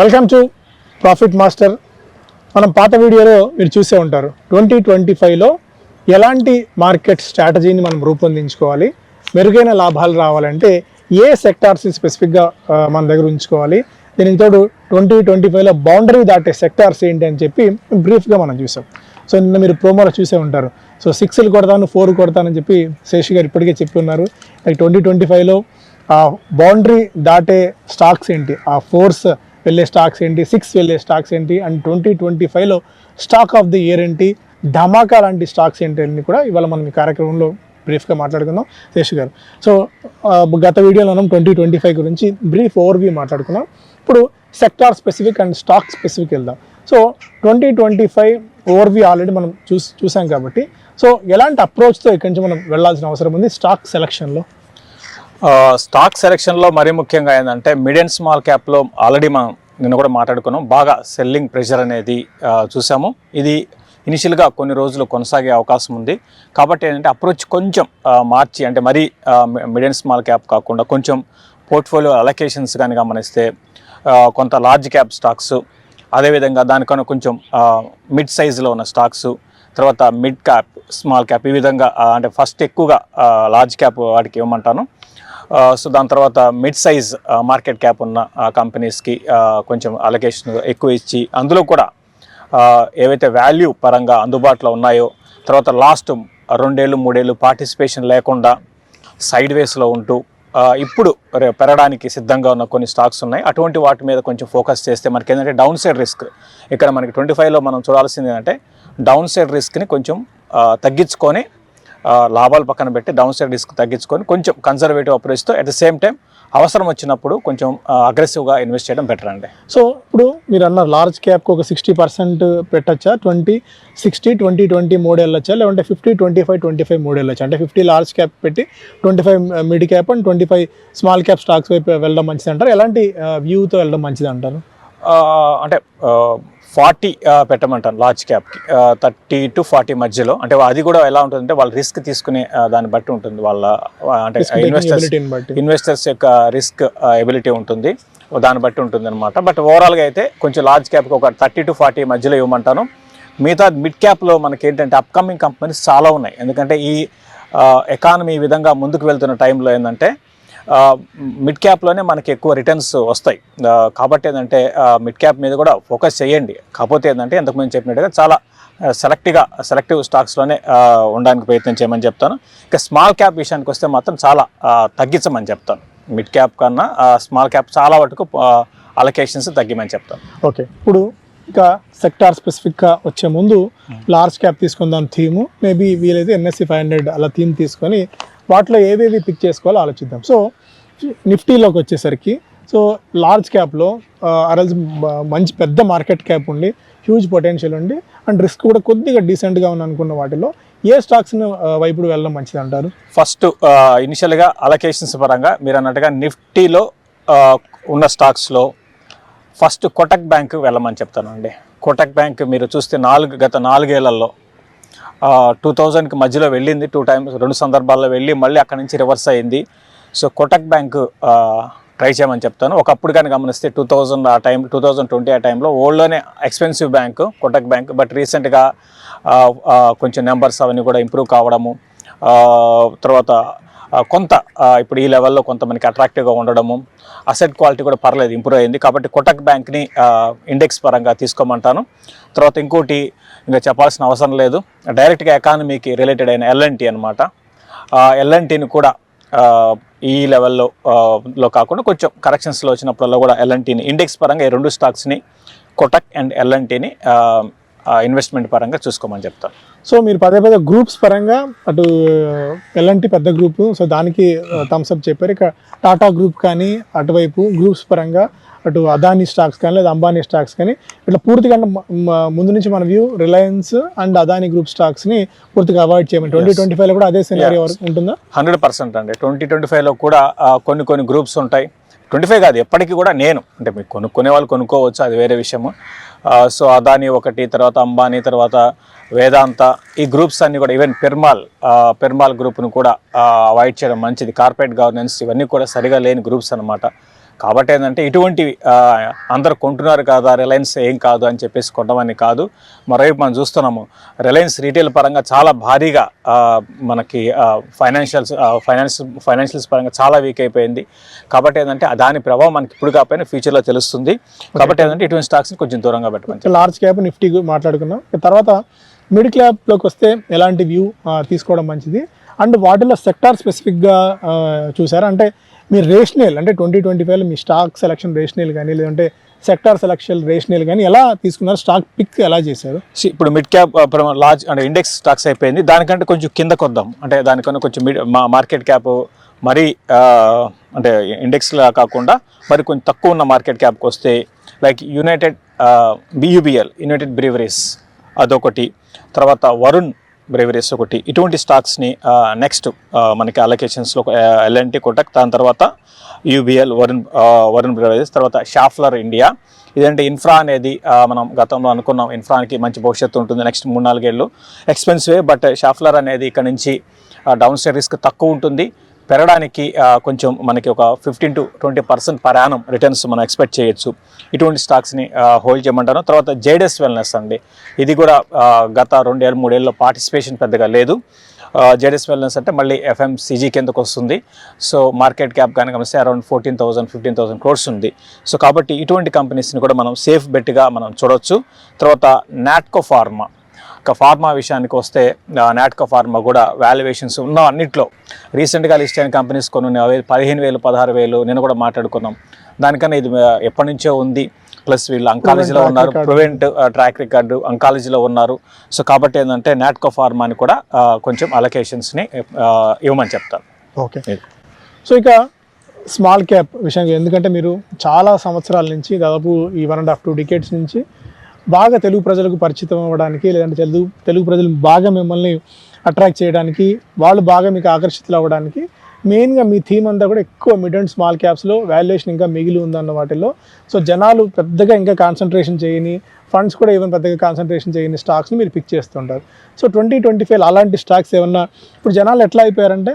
Welcome to profit master మనం పాత వీడియోలో మీరు చూసే ఉంటారు. ట్వంటీ ట్వంటీ ఫైవ్లో ఎలాంటి మార్కెట్ స్ట్రాటజీని మనం రూపొందించుకోవాలి? మెరుగైన లాభాలు రావాలంటే ఏ సెక్టార్స్ స్పెసిఫిక్గా మన దగ్గర ఉంచుకోవాలి? దీనికి తోడు ట్వంటీ ట్వంటీ ఫైవ్లో బౌండరీ దాటే సెక్టార్స్ ఏంటి అని చెప్పి బ్రీఫ్గా మనం చూసాం. సో నిన్న మీరు ప్రోమోలో చూసే ఉంటారు. సో సిక్స్లు కొడతాను ఫోర్ కొడతానని చెప్పి శేషి గారు ఇప్పటికే చెప్పి ఉన్నారు. ట్వంటీ ట్వంటీ ఫైవ్లో ఆ బౌండరీ దాటే స్టాక్స్ ఏంటి? ఆ ఫోర్స్ వెళ్ళే స్టాక్స్ ఏంటి? సిక్స్ వెళ్ళే స్టాక్స్ ఏంటి? అండ్ ట్వంటీ ట్వంటీ ఫైవ్లో స్టాక్ ఆఫ్ ది ఇయర్ ఏంటి? ధమాకా లాంటి స్టాక్స్ ఏంటి? అని కూడా ఇవాళ మనం ఈ కార్యక్రమంలో బ్రీఫ్గా మాట్లాడుకుందాం. శేష్ గారు. సో గత వీడియోలో మనం ట్వంటీ ట్వంటీ ఫైవ్ గురించి బ్రీఫ్ ఓవర్ వ్యూ మాట్లాడుకున్నాం. ఇప్పుడు sector specific and stock specific వెళ్దాం. So twenty twenty five overview already మనం చూస్ చూసాం కాబట్టి. సో ఎలాంటి అప్రోచ్తో ఇక్కడి నుంచి మనం వెళ్ళాల్సిన అవసరం ఉంది స్టాక్ సెలక్షన్లో? స్టాక్ సెలక్షన్లో మరీ ముఖ్యంగా ఏంటంటే మిడ్ అండ్ స్మాల్ క్యాప్లో ఆల్రెడీ మనం నిన్న కూడా మాట్లాడుకున్నాం. బాగా సెల్లింగ్ ప్రెషర్ అనేది చూసాము. ఇది ఇనిషియల్గా కొన్ని రోజులు కొనసాగే అవకాశం ఉంది. కాబట్టి ఏంటంటే అప్రోచ్ కొంచెం మార్చి అంటే మరీ మిడ్ అండ్ స్మాల్ క్యాప్ కాకుండా కొంచెం పోర్ట్ఫోలియో అలొకేషన్స్ కానీ గమనిస్తే కొంత లార్జ్ క్యాప్ స్టాక్స్ అదేవిధంగా దానికన్నా కొంచెం మిడ్ సైజులో ఉన్న స్టాక్స్ తర్వాత మిడ్ క్యాప్ స్మాల్ క్యాప్ ఈ విధంగా అంటే ఫస్ట్ ఎక్కువగా లార్జ్ క్యాప్ వాటికి ఇవ్వమంటాను. సో దాని తర్వాత మిడ్ సైజ్ మార్కెట్ క్యాప్ ఉన్న కంపెనీస్కి కొంచెం అలొకేషన్ ఎక్కువ ఇచ్చి అందులో కూడా ఏవైతే వాల్యూ పరంగా అందుబాటులో ఉన్నాయో తర్వాత లాస్ట్ రెండేళ్ళు మూడేళ్ళు పార్టిసిపేషన్ లేకుండా సైడ్ వేస్లో ఉంటూ ఇప్పుడు పెరగడానికి సిద్ధంగా ఉన్న కొన్ని స్టాక్స్ ఉన్నాయి. అటువంటి వాటి మీద కొంచెం ఫోకస్ చేస్తే మనకి ఏంటంటే డౌన్ సైడ్ రిస్క్ ఇక్కడ మనకి ట్వంటీ ఫైవ్లో మనం చూడాల్సింది ఏంటంటే డౌన్ సైడ్ రిస్క్ని కొంచెం తగ్గించుకొని లాభాలు పక్కన పెట్టి డౌన్ సైడ్ రిస్క్ తగ్గించుకొని కొంచెం కన్సర్వేటివ్ అప్రోచ్తో అట్ ద సేమ్ టైం అవసరం వచ్చినప్పుడు కొంచెం అగ్రెసివ్గా ఇన్వెస్ట్ చేయడం బెటర్ అండి. సో ఇప్పుడు మీరు అన్న లార్జ్ క్యాప్కి ఒక సిక్స్టీ పర్సెంట్ పెట్టచ్చా? ట్వంటీ సిక్స్టీ ట్వంటీ ట్వంటీ మూడు వెళ్ళొచ్చా? లేదంటే fifty twenty five twenty five మూడు వెళ్ళొచ్చా? అంటే ఫిఫ్టీ లార్జ్ క్యాప్ పెట్టి twenty five mid cap and twenty five small cap stocks వైపు వెళ్ళడం మంచిది అంటారు ఎలాంటి వ్యూతో వెళ్ళడం మంచిది అంటారు అంటే ఫార్టీ పెట్టమంటాను లార్జ్ క్యాప్కి థర్టీ టు ఫార్టీ మధ్యలో. అంటే అది కూడా ఎలా ఉంటుందంటే వాళ్ళు రిస్క్ తీసుకునే దాన్ని బట్టి ఉంటుంది వాళ్ళ అంటే ఇన్వెస్టర్స్ ఇన్వెస్టర్స్ యొక్క రిస్క్ ఎబిలిటీ ఉంటుంది. దాన్ని బట్టి ఉంటుంది అనమాట బట్ ఓవరాల్గా అయితే కొంచెం లార్జ్ క్యాప్కి ఒక థర్టీ టు ఫార్టీ మధ్యలో ఇవ్వమంటాను. మిగతా మిడ్ క్యాప్లో మనకి ఏంటంటే అప్కమింగ్ కంపెనీస్ చాలా ఉన్నాయి. ఎందుకంటే ఈ ఎకానమీ ఈ విధంగా ముందుకు వెళ్తున్న టైంలో ఏంటంటే మిడ్ క్యాప్లోనే మనకి ఎక్కువ రిటర్న్స్ వస్తాయి. కాబట్టి ఏంటంటే మిడ్ క్యాప్ మీద కూడా ఫోకస్ చేయండి. కాకపోతే ఏంటంటే ఇంతకుముందు చెప్పినట్టుగా చాలా సెలెక్ట్గా సెలెక్టివ్ స్టాక్స్లోనే ఉండడానికి ప్రయత్నం చేయమని చెప్తాను. ఇక స్మాల్ క్యాప్ విషయానికి వస్తే మాత్రం చాలా తగ్గించమని చెప్తాను. మిడ్ క్యాప్ కన్నా స్మాల్ క్యాప్ చాలా వరకు అలొకేషన్స్ తగ్గిమని చెప్తాను. ఓకే. ఇప్పుడు ఇక సెక్టార్ స్పెసిఫిక్గా వచ్చే ముందు లార్జ్ క్యాప్ తీసుకుందాం థీము. మేబీ వీలైతే ఎన్ఎస్సి ఫైవ్ హండ్రెడ్ అలా థీమ్ తీసుకొని వాటిలో ఏవేవి పిక్ చేసుకోవాలో ఆలోచిద్దాం. సో నిఫ్టీలోకి వచ్చేసరికి సో లార్జ్ క్యాప్లో అరల్స్ మంచి పెద్ద మార్కెట్ క్యాప్ ఉండి హ్యూజ్ పొటెన్షియల్ ఉండి అండ్ రిస్క్ కూడా కొద్దిగా డీసెంట్గా ఉంది అనుకున్న వాటిలో ఏ స్టాక్స్ను వైపు వెళ్ళడం మంచిది అంటారు? ఫస్ట్ ఇనిషియల్గా అలొకేషన్స్ పరంగా మీరు అన్నట్టుగా నిఫ్టీలో ఉన్న స్టాక్స్లో ఫస్ట్ కోటక్ బ్యాంక్ వెళ్ళమని చెప్తానండి. కోటక్ బ్యాంక్ మీరు చూస్తే నాలుగు గత నాలుగేళ్ళలో టూ థౌజండ్కి మధ్యలో వెళ్ళింది టూ టైమ్స్ రెండు సందర్భాల్లో వెళ్ళి మళ్ళీ అక్కడి నుంచి రివర్స్ అయింది. సో కోటక్ బ్యాంక్ ట్రై చేయమని చెప్తాను. ఒకప్పుడు కానీ గమనిస్తే టూ థౌజండ్ ఆ టైం టూ థౌజండ్ ట్వంటీ ఆ టైంలో ఓల్డ్లోనే expensive bank Kotak bank but రీసెంట్గా కొంచెం నెంబర్స్ అవన్నీ కూడా ఇంప్రూవ్ కావడము తర్వాత కొంత ఇప్పుడు ఈ లెవెల్లో కొంత మనకి అట్రాక్టివ్గా ఉండడము అసెట్ క్వాలిటీ కూడా పర్లేదు ఇంప్రూవ్ అయింది. కాబట్టి కొటక్ బ్యాంక్ని ఇండెక్స్ పరంగా తీసుకోమంటాను. తర్వాత ఇంకోటి ఇంకా చెప్పాల్సిన అవసరం లేదు. డైరెక్ట్గా ఎకానమీకి రిలేటెడ్ అయిన ఎల్ఎన్టీ అనమాట ఎల్ఎన్టీని కూడా ఈ లెవెల్లో లో కాకుండా కొంచెం కరెక్షన్స్లో వచ్చినప్పుడల్లా కూడా ఎల్ఎన్టీని ఇండెక్స్ పరంగా ఈ రెండు స్టాక్స్ని కొటక్ అండ్ ఎల్ఎన్టీని ఇన్వెస్ట్మెంట్ పరంగా చూసుకోమని చెప్తాను సో మీరు పదే పదే గ్రూప్స్ పరంగా అటు ఎల్ఎన్టీ పెద్ద గ్రూప్ సో దానికి థమ్స్అప్ చెప్పారు. ఇక టాటా గ్రూప్ కానీ అటువైపు గ్రూప్స్ పరంగా అటు అదానీ స్టాక్స్ కానీ లేదా అంబానీ స్టాక్స్ కానీ ఇట్లా పూర్తిగా ముందు నుంచి మన view Reliance and Adani group స్టాక్స్ని పూర్తిగా అవాయిడ్ చేయమని. ట్వంటీ ట్వంటీ ఫైవ్లో కూడా అదే సినారీ ఉంటుందా? హండ్రెడ్ పర్సెంట్ అండి. ట్వంటీ ట్వంటీ ఫైవ్లో కూడా కొన్ని కొన్ని గ్రూప్స్ ఉంటాయి. ట్వంటీ ఫైవ్ కాదు ఎప్పటికీ కూడా నేను అంటే మీకు కొనుక్కునే వాళ్ళు కొనుక్కోవచ్చు అది వేరే విషయము. సో అదాని ఒకటి తర్వాత అంబానీ తర్వాత వేదాంత ఈ గ్రూప్స్ అన్నీ కూడా ఈవెన్ పెర్మాల్ పెర్మాల్ గ్రూప్ను కూడా అవాయిడ్ చేయడం మంచిది. కార్పొరేట్ గవర్నెన్స్ ఇవన్నీ కూడా సరిగా లేని గ్రూప్స్ అనమాట కాబట్టి ఏంటంటే ఇటువంటి ఆ, అందరు కొంటున్నారు కదా రిలయన్స్ ఏం కాదు అని చెప్పేసి కొనమని కాదు. మరోవైపు మనం చూస్తున్నాము రిలయన్స్ రీటైల్ పరంగా చాలా భారీగా మనకి ఫైనాన్షియల్స్ ఫైనాన్స్ ఫైనాన్షియల్స్ పరంగా చాలా వీక్ అయిపోయింది. కాబట్టి ఏంటంటే దాని ప్రభావం మనకి ఇప్పుడు కాకపోయినా ఫ్యూచర్లో తెలుస్తుంది. కాబట్టి ఏంటంటే ఇటువంటి స్టాక్స్ని కొంచెం దూరంగా పెట్టమని లార్జ్ క్యాప్ నిఫ్టీ మాట్లాడుకున్నాం తర్వాత మిడ్ క్యాప్లోకి వస్తే ఎలాంటి వ్యూ తీసుకోవడం మంచిది? అండ్ వాటిలో సెక్టార్ స్పెసిఫిక్గా చూసారా? అంటే మీరు రేషనల్ అంటే ట్వంటీ ట్వంటీ ఫైవ్లో మీ స్టాక్ సెలక్షన్ రేషనల్ కానీ లేదంటే సెక్టార్ సెలక్షన్ రేషనల్ కానీ ఎలా తీసుకున్నారు? స్టాక్ పిక్ ఎలా చేశారు? ఇప్పుడు మిడ్ క్యాప్ లార్జ్ అంటే ఇండెక్స్ స్టాక్స్ అయిపోయింది. దానికంటే కొంచెం కిందకు వద్దాం అంటే దానికన్నా కొంచెం మిడ్ మా మార్కెట్ క్యాప్ మరీ అంటే ఇండెక్స్లా కాకుండా మరి కొంచెం తక్కువ ఉన్న మార్కెట్ క్యాప్కి వస్తే లైక్ యునైటెడ్ బియూబిఎల్ యునైటెడ్ బ్రీవరీస్ అదొకటి. తర్వాత వరుణ్ బ్రేవరీస్ ఒకటి ఇటువంటి స్టాక్స్ని నెక్స్ట్ మనకి అలొకేషన్స్లో ఎల్ఎన్టీ కొటక్ దాని తర్వాత యూబిఎల్ వరుణ్ వరుణ్ బ్రేవరీస్ తర్వాత షాఫ్లర్ ఇండియా. ఇదంటే ఇన్ఫ్రా అనేది మనం గతంలో అనుకున్నాం ఇన్ఫ్రాకి మంచి భవిష్యత్తు ఉంటుంది నెక్స్ట్ మూడు నాలుగేళ్ళు. ఎక్స్పెన్సివే బట్ షాఫ్లర్ అనేది ఇక్కడ నుంచి డౌన్ సైడ్ రిస్క్ తక్కువ ఉంటుంది. పెరగడానికి కొంచెం మనకి ఒక fifteen to twenty percent per annum returns మనం ఎక్స్పెక్ట్ చేయొచ్చు. ఇటువంటి స్టాక్స్ని హోల్డ్ చేయమంటాను. తర్వాత జేడెస్ వెల్నెస్ అండి. ఇది కూడా గత రెండేళ్ళు మూడేళ్ళలో పార్టిసిపేషన్ పెద్దగా లేదు. జేడెస్ వెల్నెస్ అంటే మళ్ళీ ఎఫ్ఎంసీజీ కిందకు వస్తుంది. సో మార్కెట్ క్యాప్ కానీ గమనిస్తే around fourteen thousand fifteen thousand crores ఉంది. సో కాబట్టి ఇటువంటి కంపెనీస్ని కూడా మనం సేఫ్ బెట్గా మనం చూడవచ్చు తర్వాత నాట్కో ఫార్మా ఇక ఫార్మా విషయానికి వస్తే నాట్కో ఫార్మా కూడా వాల్యుయేషన్స్ ఉన్న అన్నిట్లో. రీసెంట్గా లిస్ట్ అయిన కంపెనీస్ కొన్ని పదిహేను వేలు పదహారు వేలు నేను కూడా మాట్లాడుకున్నాం. దానికన్నా ఇది ఎప్పటి నుంచో ఉంది. ప్లస్ వీళ్ళు అంకాలజీలో ఉన్నారు. ప్రివెంట్ ట్రాక్ రికార్డు అంకాలజీలో ఉన్నారు. సో కాబట్టి ఏంటంటే నాట్కో ఫార్మాని కూడా కొంచెం అలొకేషన్స్ని ఇవ్వమని చెప్తాను. ఓకే. సో ఇక స్మాల్ క్యాప్ విషయం ఎందుకంటే మీరు చాలా సంవత్సరాల నుంచి దాదాపు ఈ one and half two decades నుంచి బాగా తెలుగు ప్రజలకు పరిచితం అవ్వడానికి లేదంటే తెలుగు తెలుగు ప్రజలు బాగా మిమ్మల్ని అట్రాక్ట్ చేయడానికి వాళ్ళు బాగా మీకు ఆకర్షితులు అవ్వడానికి మెయిన్గా మీ థీమ్ అంతా కూడా ఎక్కువ మిడ్ అండ్ స్మాల్ క్యాప్స్లో వాల్యుయేషన్ ఇంకా మిగిలి ఉందన్న వాటిల్లో. సో జనాలు పెద్దగా ఇంకా కాన్సన్ట్రేషన్ చేయని ఫండ్స్ కూడా ఏమైనా పెద్దగా కాన్సన్ట్రేషన్ చేయని స్టాక్స్ని మీరు పిక్ చేస్తుంటారు. సో ట్వంటీ ట్వంటీ ఫైవ్ అలాంటి స్టాక్స్ ఏమన్నా ఇప్పుడు జనాలు ఎట్లా అయిపోయారంటే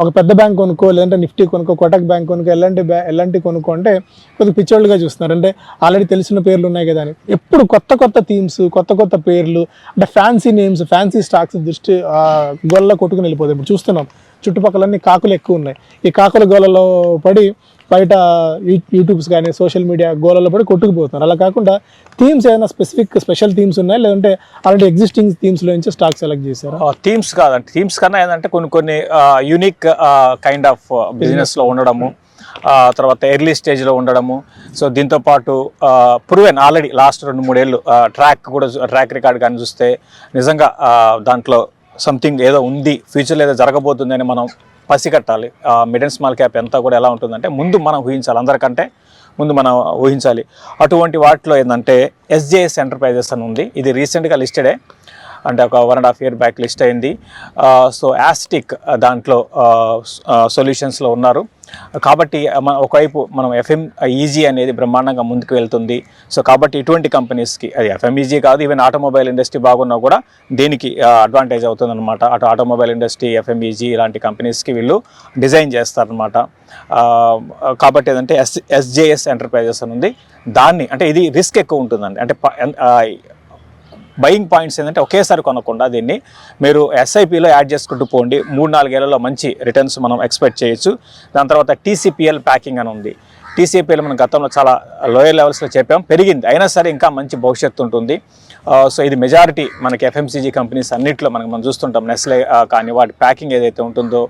ఒక పెద్ద బ్యాంక్ కొనుక్కో లేదంటే నిఫ్టీ కొనుక్కో కోటక్ బ్యాంక్ కొనుక్కో ఎలాంటి బ్యా ఎలాంటి కొనుక్కో అంటే కొద్దిగా పిచ్చోళ్ళుగా చూస్తున్నారు. అంటే ఆల్రెడీ తెలిసిన పేర్లు ఉన్నాయి కదా అని. ఎప్పుడు కొత్త కొత్త థీమ్స్ కొత్త కొత్త పేర్లు అంటే ఫ్యాన్సీ నేమ్స్ ఫ్యాన్సీ స్టాక్స్ దృష్టి గొల్ల కొట్టుకుని వెళ్ళిపోతాయి. ఇప్పుడు చూస్తున్నాం చుట్టుపక్కలన్నీ కాకులు ఎక్కువ ఉన్నాయి. ఈ కాకుల గోలలో పడి బయట యూట్యూబ్స్ కానీ సోషల్ మీడియా గోలలో పడి కొట్టుకుపోతున్నారు అలా కాకుండా థీమ్స్ ఏదైనా స్పెసిఫిక్ స్పెషల్ థీమ్స్ ఉన్నాయా? లేదంటే అలాంటి ఎగ్జిస్టింగ్ థీమ్స్లో నుంచి స్టాక్ సెలెక్ట్ చేశారా? థీమ్స్ కాదండి. థీమ్స్ కన్నా ఏంటంటే కొన్ని కొన్ని యూనిక్ కైండ్ ఆఫ్ బిజినెస్లో ఉండడము తర్వాత ఎర్లీ స్టేజ్లో ఉండడము. సో దీంతో పాటు ప్రూవెన్ ఆల్రెడీ లాస్ట్ రెండు మూడేళ్ళు ట్రాక్ కూడా ట్రాక్ రికార్డ్ కానీ చూస్తే నిజంగా దాంట్లో సంథింగ్ ఏదో ఉంది ఫ్యూచర్లో ఏదో జరగబోతుందని మనం పసిగట్టాలి. మిడ్ అండ్ స్మాల్ క్యాప్ ఎంత కూడా ఎలా ఉంటుందంటే ముందు మనం ఊహించాలి అందరికంటే ముందు మనం ఊహించాలి. అటువంటి వాటిలో ఏంటంటే ఎస్జేఎస్ ఎంటర్ప్రైజెస్ అని ఉంది. ఇది రీసెంట్గా లిస్టెడే అంటే ఒక one and half year back list అయింది. సో యాస్టిక్ దాంట్లో సొల్యూషన్స్లో ఉన్నారు. కాబట్టి మన ఒకవైపు మనం ఎఫ్ఎం ఈజీ అనేది బ్రహ్మాండంగా ముందుకు వెళ్తుంది. సో కాబట్టి ఇటువంటి కంపెనీస్కి అది ఎఫ్ఎంఈజీ కాదు ఈవెన్ ఆటోమొబైల్ ఇండస్ట్రీ బాగున్నా కూడా దీనికి అడ్వాంటేజ్ అవుతుంది అనమాట అటు ఆటోమొబైల్ ఇండస్ట్రీ ఎఫ్ఎంఈజీ ఇలాంటి కంపెనీస్కి వీళ్ళు డిజైన్ చేస్తారనమాట కాబట్టి ఏదంటే ఎస్ ఎస్జేఎస్ ఎంటర్ప్రైజెస్ అని ఉంది. దాన్ని అంటే ఇది రిస్క్ ఎక్కువ ఉంటుందండి. అంటే బయింగ్ పాయింట్స్ ఏంటంటే ఒకేసారి కొనకుండా దీన్ని మీరు ఎస్ఐపిలో యాడ్ చేసుకుంటూ పోండి. మూడు నాలుగేళ్ళలో మంచి రిటర్న్స్ మనం ఎక్స్పెక్ట్ చేయొచ్చు. దాని తర్వాత టీసీపీఎల్ ప్యాకింగ్ అని ఉంది. టీసీపీఎల్ మనం గతంలో చాలా లోయర్ లెవెల్స్లో చెప్పాం. పెరిగింది. అయినా సరే ఇంకా మంచి భవిష్యత్తు ఉంటుంది. సో ఇది మెజారిటీ మనకి ఎఫ్ఎంసీజీ కంపెనీస్ అన్నింటిలో మనకి మనం చూస్తుంటాం. నెస్లే కానీ వాటి ప్యాకింగ్ ఏదైతే ఉంటుందో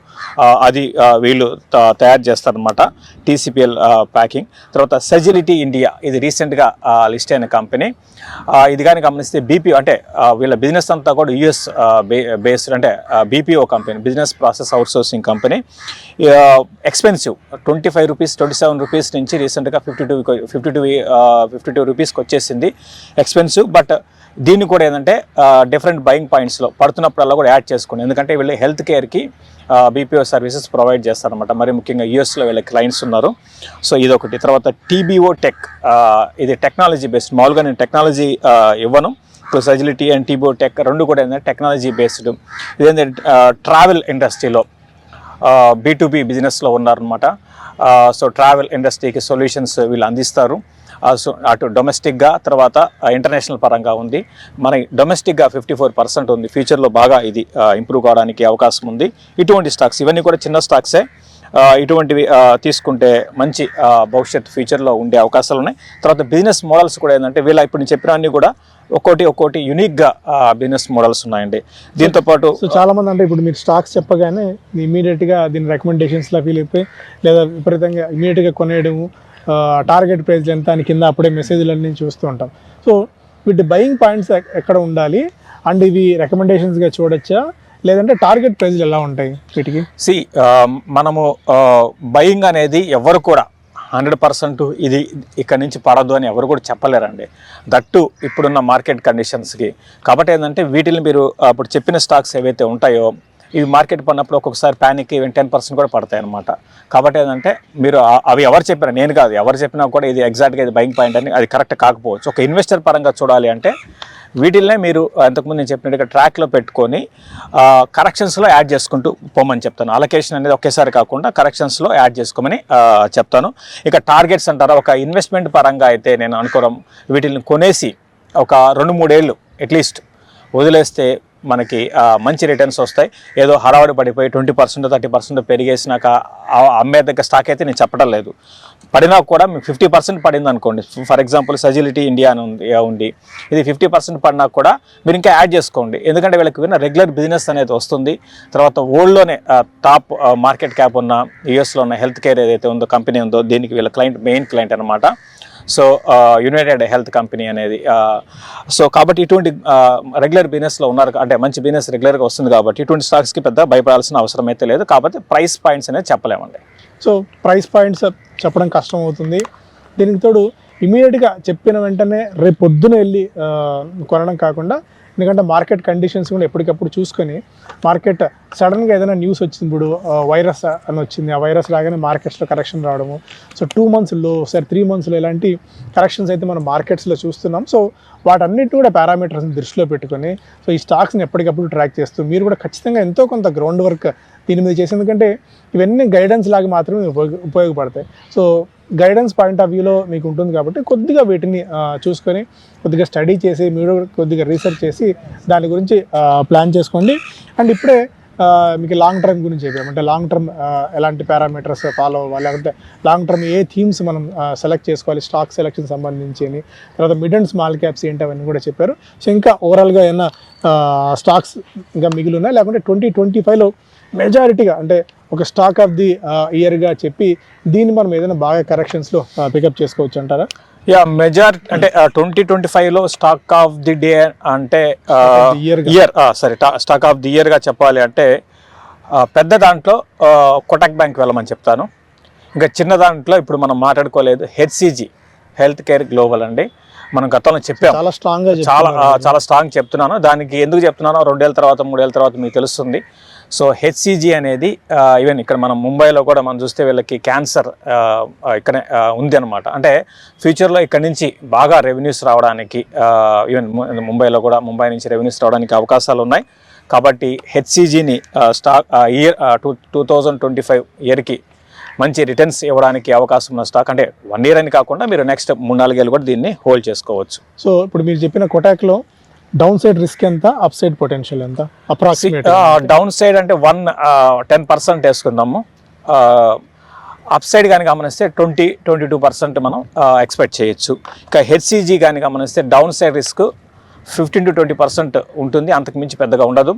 అది వీళ్ళు త- తయారు చేస్తారనమాట టీసీపీఎల్ ప్యాకింగ్ తర్వాత సెజిలిటీ ఇండియా ఇది రీసెంట్గా లిస్ట్ అయిన కంపెనీ ఇది కానీ గమనిస్తే బీపీ అంటే వీళ్ళ బిజినెస్ అంతా కూడా యుఎస్ బేస్డ్ అంటే BPO company business process outsourcing company expensive twenty five rupees twenty seven rupees నుంచి రీసెంట్గా fifty two fifty two fifty two రూపీస్కి వచ్చేసింది. ఎక్స్పెన్సివ్ బట్ దీన్ని కూడా ఏంటంటే డిఫరెంట్ బయింగ్ పాయింట్స్లో పడుతున్నప్పుడల్లా కూడా యాడ్ చేసుకోండి ఎందుకంటే వీళ్ళు హెల్త్ కేర్కి బీపీఓ సర్వీసెస్ ప్రొవైడ్ చేస్తారనమాట మరి ముఖ్యంగా యూఎస్లో వీళ్ళ క్లయింట్స్ ఉన్నారు. సో ఇదొకటి. తర్వాత టీబీఓ టెక్ ఇది టెక్నాలజీ బేస్డ్ మామూలుగా నేను టెక్నాలజీ ఇవ్వను. Plus agility and TBO tech రెండు కూడా ఏంటంటే టెక్నాలజీ బేస్డ్ ఇదేంటంటే ట్రావెల్ ఇండస్ట్రీలో బీటుబీ బిజినెస్లో ఉన్నారనమాట సో ట్రావెల్ ఇండస్ట్రీకి సొల్యూషన్స్ వీళ్ళు అందిస్తారు. అటు డొమెస్టిక్గా తర్వాత ఇంటర్నేషనల్ పరంగా ఉంది. మన డొమెస్టిక్గా ఫిఫ్టీ ఫోర్ పర్సెంట్ ఉంది ఫ్యూచర్లో బాగా ఇది ఇంప్రూవ్ కావడానికి అవకాశం ఉంది. ఇటువంటి స్టాక్స్ ఇవన్నీ కూడా చిన్న స్టాక్సే ఇటువంటివి తీసుకుంటే మంచి భవిష్యత్ ఫ్యూచర్లో ఉండే అవకాశాలు ఉన్నాయి. తర్వాత బిజినెస్ మోడల్స్ కూడా ఏంటంటే వీళ్ళ ఇప్పుడు నేను చెప్పినవన్నీ కూడా ఒక్కోటి ఒక్కోటి యునిక్గా బిజినెస్ మోడల్స్ ఉన్నాయండి. దీంతో పాటు సో అంటే ఇప్పుడు మీరు స్టాక్స్ చెప్పగానే ఇమీడియట్గా దీని రికమెండేషన్స్లో ఫీల్ అయిపోయి లేదా విపరీతంగా ఇమీడియట్గా కొనేయడము టార్గెట్ ప్రైస్ ఎంత అని కింద అప్పుడే మెసేజ్లన్నీ చూస్తూ ఉంటాం. సో వీటి బయింగ్ పాయింట్స్ ఎక్కడ ఉండాలి? అండ్ ఇవి రికమెండేషన్స్గా చూడొచ్చా? లేదంటే టార్గెట్ ప్రైజ్లు ఎలా ఉంటాయి వీటికి? సి మనము బయింగ్ అనేది ఎవరు కూడా హండ్రెడ్ పర్సెంట్ ఇది ఇక్కడ నుంచి పడదు అని ఎవరు కూడా చెప్పలేరండి. దట్టు ఇప్పుడున్న మార్కెట్ కండిషన్స్కి కాబట్టి ఏంటంటే వీటిని మీరు అప్పుడు చెప్పిన స్టాక్స్ ఏవైతే ఉంటాయో ఇవి మార్కెట్ పడినప్పుడు ఒక్కొక్కసారి ప్యానిక్ ఈవెన్ టెన్ పర్సెంట్ కూడా పడతాయి అనమాట కాబట్టి ఏంటంటే మీరు అవి ఎవరు చెప్పినా నేను కాదు ఎవరు చెప్పినా కూడా ఇది ఎగ్జాక్ట్గా ఇది బయింగ్ పాయింట్ అని అది కరెక్ట్ కాకపోవచ్చు. ఒక ఇన్వెస్టర్ పరంగా చూడాలి అంటే వీటిల్నే మీరు అంతకుముందు నేను చెప్పినట్టుగా ట్రాక్లో పెట్టుకొని కరెక్షన్స్లో యాడ్ చేసుకుంటూ పోమని చెప్తాను. అలొకేషన్ అనేది ఒకేసారి కాకుండా కరెక్షన్స్లో యాడ్ చేసుకోమని చెప్తాను. ఇక టార్గెట్స్ అంటారా ఒక ఇన్వెస్ట్మెంట్ పరంగా అయితే నేను అనుకోవడం వీటిని కొనేసి ఒక రెండు మూడేళ్ళు అట్లీస్ట్ వదిలేస్తే మనకి మంచి రిటర్న్స్ వస్తాయి. ఏదో హడావడి పడిపోయి ట్వంటీ పర్సెంట్ థర్టీ పర్సెంట్ పెరిగేసినాక అమ్మే దగ్గర స్టాక్ అయితే నేను చెప్పడం లేదు. పడినా కూడా మీకు ఫిఫ్టీ పర్సెంట్ పడింది అనుకోండి. ఫర్ ఎగ్జాంపుల్ సజిలిటీ ఇండియా అని ఉంది ఉంది ఇది ఫిఫ్టీ పర్సెంట్ పడినా కూడా మీరు ఇంకా యాడ్ చేసుకోండి. ఎందుకంటే వీళ్ళకి రెగ్యులర్ బిజినెస్ అనేది వస్తుంది. తర్వాత వరల్డ్లోనే టాప్ మార్కెట్ క్యాప్ ఉన్న యూఎస్లో ఉన్న హెల్త్ కేర్ ఏదైతే ఉందో కంపెనీ ఉందో దీనికి వీళ్ళ క్లయింట్ మెయిన్ క్లయింట్ అనమాట సో యునైటెడ్ హెల్త్ కంపెనీ అనేది సో కాబట్టి ఇటువంటి రెగ్యులర్ బిజినెస్లో ఉన్నారు అంటే మంచి బిజినెస్ రెగ్యులర్గా వస్తుంది కాబట్టి ఇటువంటి స్టాక్స్కి పెద్ద భయపడాల్సిన అవసరం అయితే లేదు. కాకపోతే ప్రైస్ పాయింట్స్ అనేది చెప్పలేమండి. సో ప్రైస్ పాయింట్స్ చెప్పడం కష్టం అవుతుంది. దీనికి తోడు ఇమీడియట్గా చెప్పిన వెంటనే రేపు పొద్దున వెళ్ళి కొనడం కాకుండా ఎందుకంటే మార్కెట్ కండిషన్స్ కూడా ఎప్పటికప్పుడు చూసుకొని మార్కెట్ సడన్గా ఏదైనా న్యూస్ వచ్చింది ఇప్పుడు వైరస్ అని వచ్చింది. ఆ వైరస్ లాగానే మార్కెట్స్లో కరెక్షన్ రావడము. సో టూ మంత్స్లో ఒకసారి త్రీ మంత్స్లో ఇలాంటి కరెక్షన్స్ అయితే మనం మార్కెట్స్లో చూస్తున్నాం. సో వాటన్నిటి కూడా పారామీటర్స్ని దృష్టిలో పెట్టుకొని సో ఈ స్టాక్స్ని ఎప్పటికప్పుడు ట్రాక్ చేస్తూ మీరు కూడా ఖచ్చితంగా ఎంతో కొంత గ్రౌండ్ వర్క్ దీని మీద చేసి ఎందుకంటే ఇవన్నీ గైడెన్స్ లాగా మాత్రమే ఉపయోగ ఉపయోగపడతాయి. సో గైడెన్స్ పాయింట్ ఆఫ్ వ్యూలో మీకు ఉంటుంది కాబట్టి కొద్దిగా వీటిని చూసుకొని కొద్దిగా స్టడీ చేసి మీరు కొద్దిగా రీసెర్చ్ చేసి దాని గురించి ప్లాన్ చేసుకోండి. అండ్ ఇప్పుడే మీకు లాంగ్ టర్మ్ గురించి చెప్పాము అంటే లాంగ్ టర్మ్ ఎలాంటి పారామీటర్స్ ఫాలో అవ్వాలి? లేకపోతే లాంగ్ టర్మ్ ఏ థీమ్స్ మనం సెలెక్ట్ చేసుకోవాలి? స్టాక్ సెలెక్షన్ సంబంధించి తర్వాత మిడ్ అండ్ స్మాల్ క్యాప్స్ ఏంటి అవన్నీ కూడా చెప్పారు. సో ఇంకా ఓవరాల్గా ఏమైనా స్టాక్స్ ఇంకా మిగిలి ఉన్నాయి లేకుంటే ట్వంటీ ట్వంటీ ఫైవ్లో మెజారిటీగా అంటే ఒక స్టాక్ ఆఫ్ ది ఇయర్గా చెప్పి దీన్ని మనం ఏదైనా బాగా కరెక్షన్స్లో పికప్ చేసుకోవచ్చు అంటారా? యా మెజారిటీ అంటే ట్వంటీ ట్వంటీ ఫైవ్లో స్టాక్ ఆఫ్ ది డే అంటే గా. ఇయర్ సరే స్టాక్ ఆఫ్ ది ఇయర్గా చెప్పాలి అంటే ఆ, పెద్ద దాంట్లో కొటక్ బ్యాంక్ వెళ్ళమని చెప్తాను. ఇంకా చిన్న దాంట్లో ఇప్పుడు మనం మాట్లాడుకోలేదు హెచ్సిజి హెల్త్ కేర్ గ్లోబల్ అండి. మనం గతంలో చెప్పాం. చాలా స్ట్రాంగ్గా చాలా ఆ, చాలా స్ట్రాంగ్ చెప్తున్నాను. దానికి ఎందుకు చెప్తున్నానో రెండేళ్ళ తర్వాత మూడేళ్ళ తర్వాత మీకు తెలుస్తుంది. సో హెచ్సిజి అనేది ఈవెన్ ఇక్కడ మనం ముంబైలో కూడా మనం చూస్తే వీళ్ళకి క్యాన్సర్ ఇక్కడ ఉంది అనమాట అంటే ఫ్యూచర్లో ఇక్కడ నుంచి బాగా రెవెన్యూస్ రావడానికి ఈవెన్ ముంబైలో కూడా ముంబై నుంచి రెవెన్యూస్ రావడానికి అవకాశాలు ఉన్నాయి. కాబట్టి హెచ్సిజీని stock year two two thousand twenty five ఇయర్కి మంచి రిటర్న్స్ ఇవ్వడానికి అవకాశం ఉన్న స్టాక్ అంటే వన్ ఇయర్ అని కాకుండా మీరు నెక్స్ట్ మూడు నాలుగేళ్ళు కూడా దీన్ని హోల్డ్ చేసుకోవచ్చు. సో ఇప్పుడు మీరు చెప్పిన కొటాక్లో డౌన్ సైడ్ రిస్క్ ఎంత అప్ సైడ్ పొటెన్షియల్ ఎంత? అప్రాక్సిమేట్ డౌన్ సైడ్ అంటే వన్ టెన్ పర్సెంట్ వేసుకుందాము. అప్ సైడ్ కానీ గమనిస్తే ట్వంటీ ట్వంటీ టూ పర్సెంట్ మనం ఎక్స్పెక్ట్ చేయొచ్చు. ఇక హెచ్సిజీ కానీ గమనిస్తే downside risk fifteen to twenty percent ఉంటుంది. అంతకు మించి పెద్దగా ఉండదు.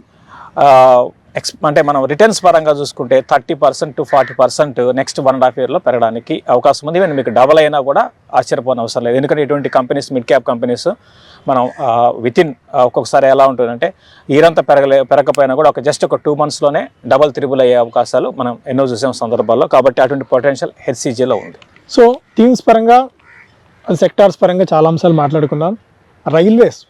ఎక్స్ అంటే మనం రిటర్న్స్ పరంగా చూసుకుంటే thirty percent to forty percent next one and half ఇయర్లో పెరగడానికి అవకాశం ఉంది. ఈవెన్ మీకు డబల్ అయినా కూడా ఆశ్చర్యపోని అవసరం లేదు. ఎందుకంటే ఇటువంటి కంపెనీస్ మిడ్ క్యాప్ కంపెనీస్ మనం విత్ ఇన్ ఒక్కొక్కసారి ఎలా ఉంటుందంటే ఈరంతా పెరగలే పెరగకపోయినా కూడా ఒక జస్ట్ ఒక టూ మంత్స్లోనే డబల్ త్రిబుల్ అయ్యే అవకాశాలు మనం ఎన్నో చూసాం సందర్భాల్లో. కాబట్టి అటువంటి పొటెన్షియల్ హెచ్సిజీలో ఉంది. సో థీమ్స్ పరంగా సెక్టార్స్ పరంగా చాలా అంశాలు మాట్లాడుకుందాం రైల్వేస్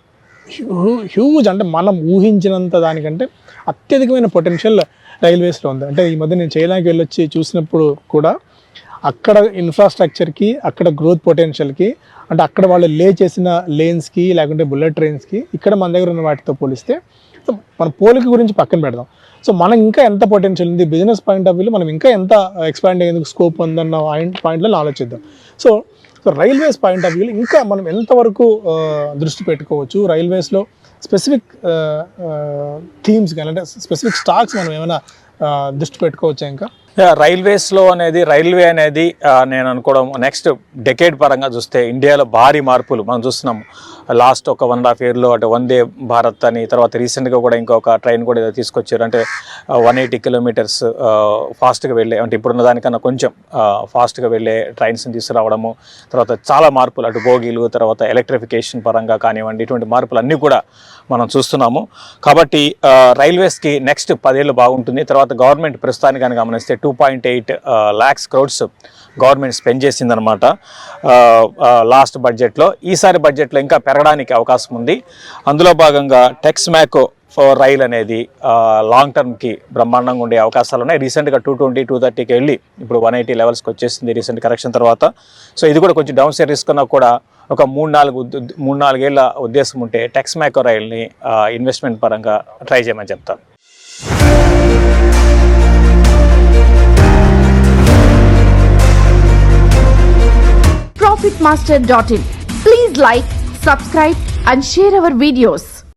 హ్యూజ్ అంటే మనం ఊహించినంత దానికంటే అత్యధికమైన పొటెన్షియల్ రైల్వేస్లో ఉంది. అంటే ఈ మధ్య నేను చైనాకి వెళ్ళొచ్చి చూసినప్పుడు కూడా అక్కడ ఇన్ఫ్రాస్ట్రక్చర్కి అక్కడ గ్రోత్ పొటెన్షియల్కి అంటే అక్కడ వాళ్ళు లే చేసిన లేన్స్కి లేకుంటే బుల్లెట్ ట్రైన్స్కి ఇక్కడ మన దగ్గర ఉన్న వాటితో పోలిస్తే మన పోలిక గురించి పక్కన పెడదాం. సో మనం ఇంకా ఎంత పొటెన్షియల్ ఉంది? బిజినెస్ పాయింట్ ఆఫ్ వ్యూలో మనం ఇంకా ఎంత ఎక్స్పాండ్ అయ్యేందుకు స్కోప్ ఉందన్న పాయింట్లో ఆలోచిద్దాం. So so railways point of వ్యూలో ఇంకా మనం ఎంతవరకు దృష్టి పెట్టుకోవచ్చు? రైల్వేస్లో స్పెసిఫిక్ థీమ్స్ కానీ అంటే స్పెసిఫిక్ స్టాక్స్ మనం ఏమైనా దృష్టి పెట్టుకోవచ్చా ఇంకా? రైల్వేస్లో అనేది రైల్వే అనేది నేను అనుకోవడం నెక్స్ట్ డెకేడ్ పరంగా చూస్తే ఇండియాలో భారీ మార్పులు మనం చూస్తున్నాం లాస్ట్ ఒక వన్ అండ్ హాఫ్ ఇయర్లో అటు వందే భారత్ అని తర్వాత రీసెంట్గా కూడా ఇంకొక ట్రైన్ కూడా తీసుకొచ్చారు. అంటే వన్ ఎయిటీ కిలోమీటర్స్ ఫాస్ట్గా వెళ్ళే అంటే ఇప్పుడున్న దానికన్నా కొంచెం ఫాస్ట్గా వెళ్ళే ట్రైన్స్ని తీసుకురావడము తర్వాత చాలా మార్పులు అటు బోగీలు తర్వాత ఎలక్ట్రిఫికేషన్ పరంగా కానివ్వండి ఇటువంటి మార్పులు అన్నీ కూడా మనం చూస్తున్నాము. కాబట్టి రైల్వేస్కి నెక్స్ట్ పదేళ్ళు బాగుంటుంది. తర్వాత గవర్నమెంట్ ప్రస్తుతానికి కానీ గమనిస్తే two point eight lakhs crores government spend చేసిందనమాట. లాస్ట్ బడ్జెట్లో. ఈసారి బడ్జెట్లో ఇంకా పెరగడానికి అవకాశం ఉంది. అందులో భాగంగా టెక్స్ మ్యాకో రైల్ అనేది లాంగ్ టర్మ్కి బ్రహ్మాండంగా ఉండే అవకాశాలు ఉన్నాయి. రీసెంట్గా టూ ట్వంటీ టూ థర్టీకి వెళ్ళి ఇప్పుడు వన్ ఎయిటీ లెవెల్స్కి వచ్చేసింది రీసెంట్ కరెక్షన్ తర్వాత. సో ఇది కూడా కొంచెం డౌన్ సైడ్ రిస్క్ ఉన్నా కూడా ఒక మూడు నాలుగు మూడు నాలుగేళ్ళ ఉద్దేశం ఉంటే టెక్స్ మ్యాకో రైల్ని ఇన్వెస్ట్మెంట్ పరంగా ట్రై చేయమని చెప్తాను profitmaster.in. Please like, subscribe and share our videos.